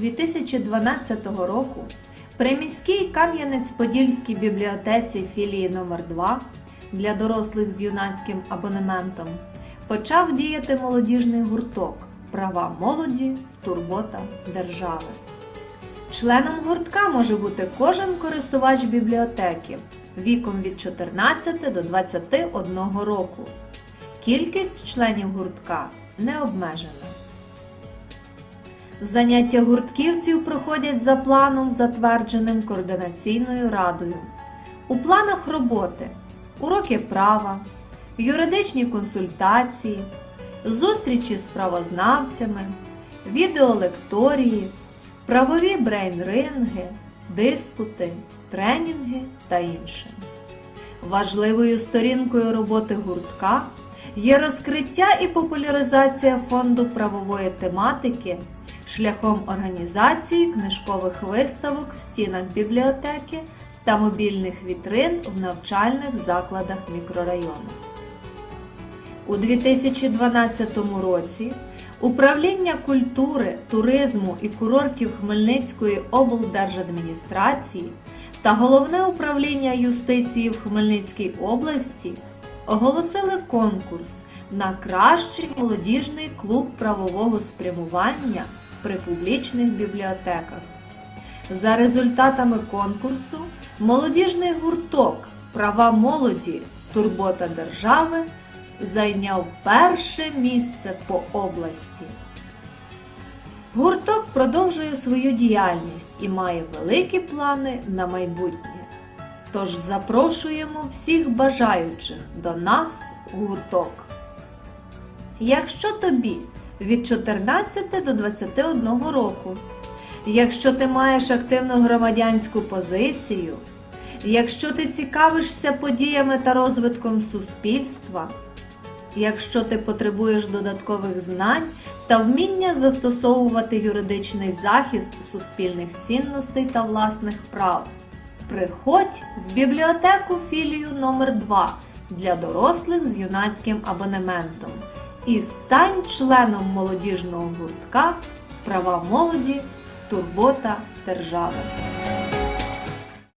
2012 року при міській Кам'янець-Подільській бібліотеці філії номер 2 для дорослих з юнацьким абонементом почав діяти молодіжний гурток Права молоді, турбота держави. Членом гуртка може бути кожен користувач бібліотеки віком від 14 до 21 року. Кількість членів гуртка не обмежена. Заняття гуртківців проходять за планом, затвердженим координаційною радою. У планах роботи уроки права, юридичні консультації, зустрічі з правознавцями, відеолекторії, правові брейн-ринги, диспути, тренінги та інше. Важливою сторінкою роботи гуртка є розкриття і популяризація фонду правової тематики шляхом організації книжкових виставок в стінах бібліотеки та мобільних вітрин в навчальних закладах мікрорайону. У 2012 році Управління культури, туризму і курортів Хмельницької облдержадміністрації та Головне управління юстиції в Хмельницькій області оголосили конкурс на кращий молодіжний клуб правового спрямування при публічних бібліотеках. За результатами конкурсу молодіжний гурток Права молоді Турбота держави зайняв перше місце по області. Гурток продовжує свою діяльність і має великі плани на майбутнє. Тож запрошуємо всіх бажаючих до нас гурток. Якщо тобі від 14 до 21 року, якщо ти маєш активну громадянську позицію, якщо ти цікавишся подіями та розвитком суспільства, якщо ти потребуєш додаткових знань та вміння застосовувати юридичний захист суспільних цінностей та власних прав, приходь в бібліотеку філію номер 2 для дорослих з юнацьким абонементом і стань членом молодіжного гуртка Права молоді, турбота держави.